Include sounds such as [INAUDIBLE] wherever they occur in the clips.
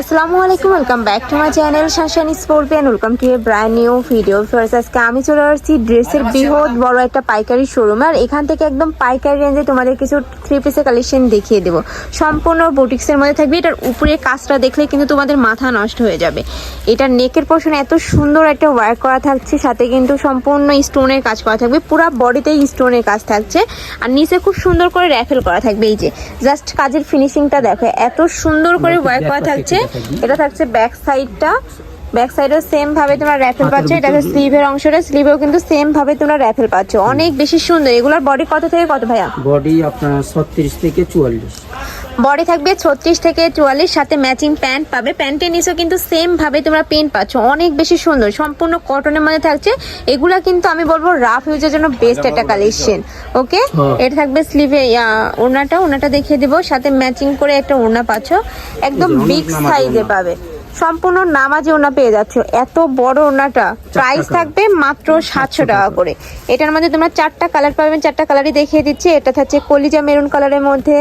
আসসালামু আলাইকুম welcome back to my channel শানশান স্পোর্টিয়ান welcome to a brand new video first আজকে আমি চলে আসছি ড্রেসের বৃহৎ বড় একটা পাইকারি শোরুম আর এখান থেকে একদম পাইকারি রেঞ্জে তোমাদের কিছু থ্রি পিসের কালেকশন দেখিয়ে দেবো। সম্পূর্ণ বুটিক্সের মধ্যে থাকবে। এটার উপরে কাজটা দেখলে কিন্তু তোমাদের মাথা নষ্ট হয়ে যাবে। এটার নেকের পোর্শনে এত সুন্দর একটা ওয়ার্ক করা থাকছে। সাথে কিন্তু সম্পূর্ণ স্টোনের কাজ করা থাকবে। পুরো বডিতেই স্টোনের কাজ থাকছে। আর নিচে খুব সুন্দর করে র্যাফেল করা থাকবে। এই যে জাস্ট কাজের ফিনিশিংটা দেখো। এত সুন্দর করে ওয়ার্ক করা থাকছে। এটা থাকছে ব্যাক সাইডটা ব্যাক সাইডেও সেম ভাবে তোমরা র্যাফেল পাচ্ছ এটা স্লিভের অংশটা স্লিভেও কিন্তু সেম ভাবে তোমরা র্যাফেল পাচ্ছ। অনেক বেশি সুন্দর। এগুলোর বডি কত থেকে কত ভাইয়া? বডি আপনার ছত্রিশ থেকে চুয়াল্লিশ। বডি থাকবে ছত্রিশ থেকে চুয়াল্লিশ সাথে ম্যাচিং প্যান্ট পাবে। প্যান্টের নিচেও কিন্তু সেম ভাবে তোমরা প্যান্ট পাচ্ছ। অনেক বেশি সুন্দর। সম্পূর্ণ কটনের মধ্যে থাকছে। এগুলা কিন্তু আমি বলব রাফ ইউজের জন্য বেস্ট একটা কালেকশন ওকে হ্যাঁ। এটা থাকবে স্লিভে ওড়নাটা ওড়নাটা দেখিয়ে দেবো। সাথে ম্যাচিং করে একটা ওড়না পাচ্ছ। একদম বিগ সাইজে পাবে। সম্পূর্ণ নামাজে ওড়না পেয়ে যাচ্ছ। এত বড় ওড়নাটা প্রাইস থাকবে মাত্র সাতশো টাকা করে। এটার মধ্যে তোমরা চারটা কালার পাবেন চারটা কালারই দেখিয়ে দিচ্ছি। এটা থাকছে কলিজা মেরুন কালারের মধ্যে।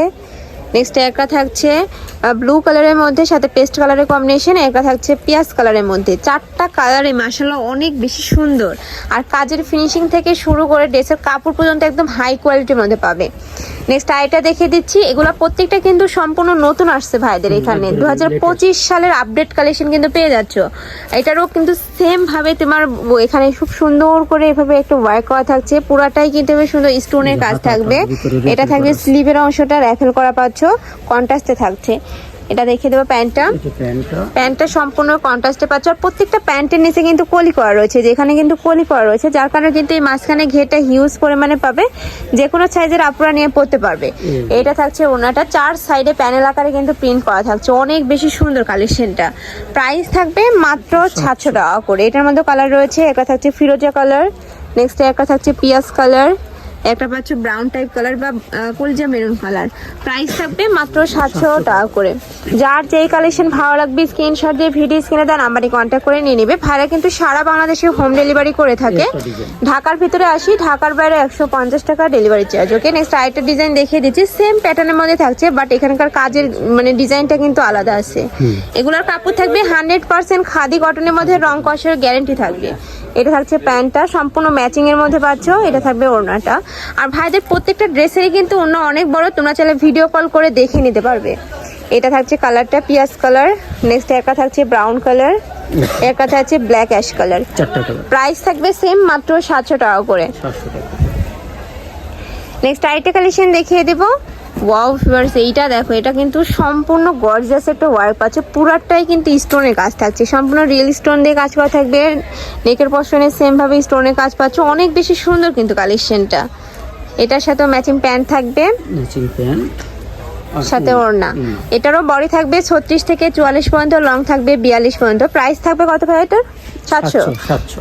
নেক্সট একটা থাকছে ব্লু কালারের মধ্যে সাথে পেস্ট কালারের কম্বিনেশন একটা থাকছে পিয়াজ কালারের মধ্যে। চারটা কালারে মাসাল্লাহ অনেক বেশি সুন্দর। আর কাজের ফিনিশিং থেকে শুরু করে ড্রেসের কাপড় পর্যন্ত একদম হাই কোয়ালিটির মধ্যে পাবে। নেক্সট আইটা দেখে দিচ্ছি। এগুলো প্রত্যেকটা কিন্তু সম্পূর্ণ নতুন আসছে ভাইদের এখানে। দু হাজার পঁচিশ সালের আপডেট কালেকশন কিন্তু পেয়ে যাচ্ছ। এটারও কিন্তু সেম ভাবে তোমার এখানে খুব সুন্দর করে এভাবে একটু ওয়ার্ক করা থাকছে। পুরাটাই কিন্তু সুন্দর স্টোনের কাজ থাকবে। এটা থাকবে স্লিভের অংশটা র্যাফেল করা পাচ্ছ। কন্ট্রাস্টে থাকছে। এটা দেখে দেবো প্যান্টটা। প্যান্টটা। সম্পূর্ণ কন্ট্রাস্টে পাচ্ছ। আর প্রত্যেকটা প্যান্টের নিচে কিন্তু কলি করা রয়েছে যেখানে কিন্তু কলি করা রয়েছে যার কারণে কিন্তু এই মাঝখানে ঘেরটা হিউজ পরিমাণে পাবে। যে কোনো সাইজের আপুরা নিয়ে পড়তে পারবে। এটা থাকছে ওনাটা। চার সাইডে প্যানেল আকারে কিন্তু প্রিন্ট করা থাকছে। অনেক বেশি সুন্দর কালেকশনটা প্রাইস থাকবে মাত্র সাতশো। টাকা করে। এটার মধ্যে কালার রয়েছে একটা থাকছে ফিরোজা কালার নেক্সট একটা থাকছে পিয়াজ কালার একটা পাচ্ছ ব্রাউন টাইপ কালার বা কলজা মেরুন কালার প্রাইস থাকবে মাত্র সাতশো টাকা করে। যার যেই কালেকশন ভালো লাগবে স্ক্রিনশট দিয়ে ভিডিও স্ক্রিনে দেওয়া নাম্বারে কন্ট্যাক্ট করে নিয়ে নেবে। ভাইরা কিন্তু সারা বাংলাদেশে হোম ডেলিভারি করে থাকে। ঢাকার ভিতরে আসি ঢাকার বাইরে একশো পঞ্চাশ টাকা ডেলিভারি চার্জ ওকে নেক্সট আরেকটা ডিজাইন দেখিয়ে দিচ্ছি। সেম প্যাটার্নের মধ্যে থাকছে বাট এখানকার কাজের মানে ডিজাইনটা কিন্তু আলাদা আছে। এগুলোর কাপড় থাকবে হান্ড্রেড পার্সেন্ট খাদি কটনের মধ্যে রং কষের গ্যারেন্টি থাকবে। এটা থাকছে প্যান্টটা সম্পূর্ণ ম্যাচিং এর মধ্যে পাচ্ছ এটা থাকবে ওড়নাটা। আর ভাইদের প্রত্যেকটা ড্রেসেরই কিন্তু অন্য অনেক বড় তোমরা চাইলে ভিডিও কল করে দেখে নিতে পারবে। এটা থাকছে কালারটা পিয়াজ কালার নেক্সট একা থাকছে ব্রাউন কালার [LAUGHS] একা থাকছে ব্ল্যাক অ্যাশ কালার প্রাইস থাকবে সেম মাত্র সাতশো টাকা করে। নেক্সট আরেকটা কালেকশন দেখিয়ে দেবো। ওয়াও ফিভার্স এইটা দেখো এটা কিন্তু সম্পূর্ণ গর্জাস একটা ওয়ার্ক পাচ্ছে। পুরাটাই কিন্তু স্টোনের কাজ থাকছে। সম্পূর্ণ রিয়েল স্টোন দিয়ে কাজ করা থাকবে। নেকের পশনে সেম ভাবে স্টোনের কাজ পাচ্ছ। অনেক বেশি সুন্দর কিন্তু কালেকশনটা এটার সাথে ম্যাচিং প্যান্ট থাকবে। ম্যাচিং প্যান্ট সাথে ওড়না। এটারও বডি থাকবে ছত্রিশ থেকে চুয়াল্লিশ পর্যন্ত লং থাকবে বিয়াল্লিশ পর্যন্ত। প্রাইস থাকবে কত ভাই এটার? সাতশো।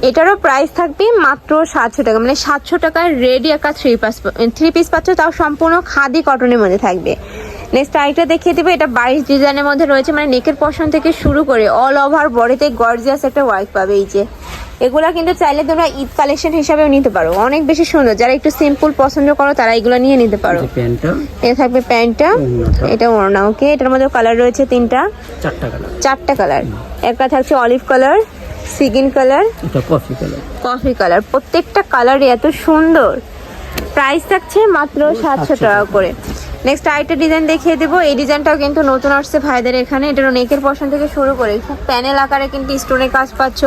এটারও প্রাইস থাকবে মাত্র সাতশো টাকা। মানে সাতশো টাকার রেডি একটা থ্রি পাস থ্রি পিস পাচ্ছ তাও সম্পূর্ণ খাদি কটনের মধ্যে থাকবে। নেক্সট আরেকটা দেখিয়ে দেবে এটা বাইশ ডিজাইনের মধ্যে রয়েছে। মানে নেকের পশন থেকে শুরু করে অল ওভার বডিতে গর্জিয়াস একটা ওয়ার্ক পাবে এই যে। এগুলো কিন্তু চাইলে তোমরা ঈদ কালেকশন হিসাবেও নিতে পারো। অনেক বেশি সুন্দর। যারা একটু সিম্পল পছন্দ করো তারা এগুলো নিয়ে নিতে পারো। এটা থাকবে প্যান্টটা। এটা ওড়না ওকে এটার মধ্যে কালার রয়েছে তিনটা। চারটা কালার চারটা কালার একটা থাকছে অলিভ কালার সিগিন কালার? এটা কফি কালার। Coffee colour. প্রত্যেকটা কালারই এত সুন্দর। প্রাইস থাকছে মাত্র সাতশো টাকা। করে। নেক্সট আরেকটা ডিজাইন দেখিয়ে দেবো। এই ডিজাইনটাও কিন্তু নতুন আসছে ভাইদের এখানে। এটার নেকের পশন থেকে শুরু করে। খুব প্যানেল আকারে কিন্তু স্টোনের কাজ পাচ্ছ।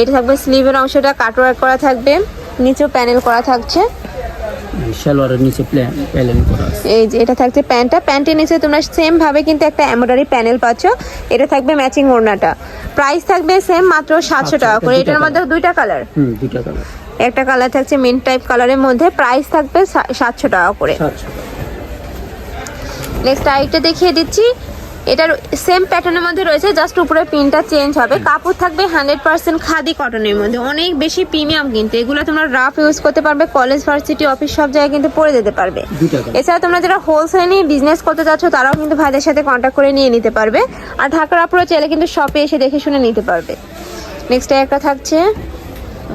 এটা থাকবে স্লিভের অংশটা কাটওয়ার্ক করা থাকবে। নিচেও প্যানেল করা থাকছে। সালোয়ারের নিচে প্ল্যান প্যালেন করা আছে। এই যে এটা থাকছে প্যান্টটা। প্যান্টের নিচে তোমরা সেম ভাবে কিন্তু একটা এমব্রয়ডারি প্যানেল পাচ্ছ। এটা থাকবে ম্যাচিং ওড়নাটা। প্রাইস থাকবে সেম মাত্র সাতশো টাকা করে। এটার মধ্যে দুইটা কালার হুম দুইটা কালার একটা কালার থাকছে মেন টাইপ কালারের মধ্যে। প্রাইস থাকবে সাতশো টাকা করে। সাতশো টাকা। নেক্সট আরেকটা দেখিয়ে দিচ্ছি। এটার সেম প্যাটার্নের মধ্যে রয়েছে জাস্ট উপরে পিনটা চেঞ্জ হবে। কাপড় থাকবে হান্ড্রেড পার্সেন্ট খাদি কটনের মধ্যে। অনেক বেশি প্রিমিয়াম কিন্তু। এগুলো তোমরা রাফ ইউজ করতে পারবে কলেজ ভার্সিটি অফিস সব জায়গায় কিন্তু পরে যেতে পারবে। এছাড়া তোমরা যারা হোলসেল নিয়ে বিজনেস করতে চাচ্ছ তারাও কিন্তু ভাইদের সাথে কন্ট্যাক্ট করে নিয়ে নিতে পারবে। আর ঢাকার আপুরা চাইলে কিন্তু শপে এসে দেখে শুনে নিতে পারবে। নেক্সট একটা থাকছে।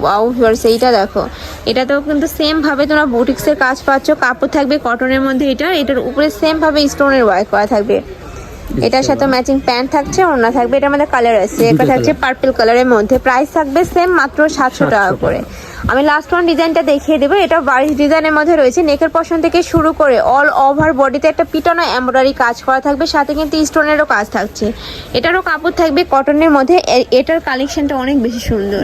ওয়াও ভিউয়ার্স এইটা দেখো। এটাতেও কিন্তু সেম ভাবে তোমরা বুটিক্সের কাজ পাচ্ছ। কাপড় থাকবে কটনের মধ্যে এটা। এটার উপরে সেম ভাবে স্টোনের ওয়ার্ক করা থাকবে। এটার সাথে ম্যাচিং প্যান্ট থাকছে ওনা থাকবে এটার মধ্যে কালার আছে। এটা থাকছে। পার্পল কালারের মধ্যে। প্রাইস থাকবে সেম মাত্র সাতশো 700 টাকা। করে। আমি লাস্ট ওয়ান ডিজাইনটা দেখিয়ে দেবো। এটা বারিশ ডিজাইনের মধ্যে রয়েছে। নেকের পশন থেকে শুরু করে অল ওভার বডিতে একটা পিটানো এমব্রয়ডারি কাজ করা থাকবে। সাথে কিন্তু স্টোনেরও কাজ থাকছে। এটারও কাপড় থাকবে কটনের মধ্যে। এটার কালেকশনটা অনেক বেশি সুন্দর।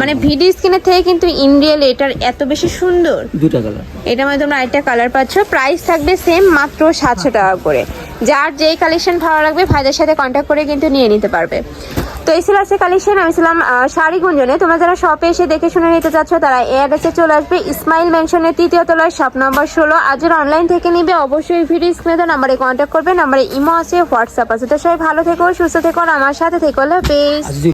মানে ভিডিও স্ক্রিনের থেকে কিন্তু ইন্ডিয়াল এটার এত বেশি সুন্দর। দুইটা কালার এটার মধ্যে তোমরা আরেকটা কালার পাচ্ছ। প্রাইস থাকবে সেম মাত্র সাতশো টাকা করে। যার যেই কালেকশন ভালো লাগবে ভাইদের সাথে কন্ট্যাক্ট করে কিন্তু নিয়ে নিতে পারবে। তো এই ছিল আজকে কালেকশন আমি ছিলাম শাড়ি গুঞ্জনে। তোমরা যারা শপে এসে দেখে শুনে নিতে চাচ্ছ, তারা এই অ্যাড্রেসে চলে আসবে ইসমাইল মেনশনের তৃতীয় তলায় শপ নম্বর ষোলো। যারা অনলাইন থেকে নিবে, অবশ্যই ভিডিও স্ক্রিনে নাম্বারে কন্ট্যাক্ট করবে নাম্বারে ইমো আছে হোয়াটসঅ্যাপ আছে। তো সবাই ভালো থেকো, সুস্থ থেকো আমার সাথে থেকো আজ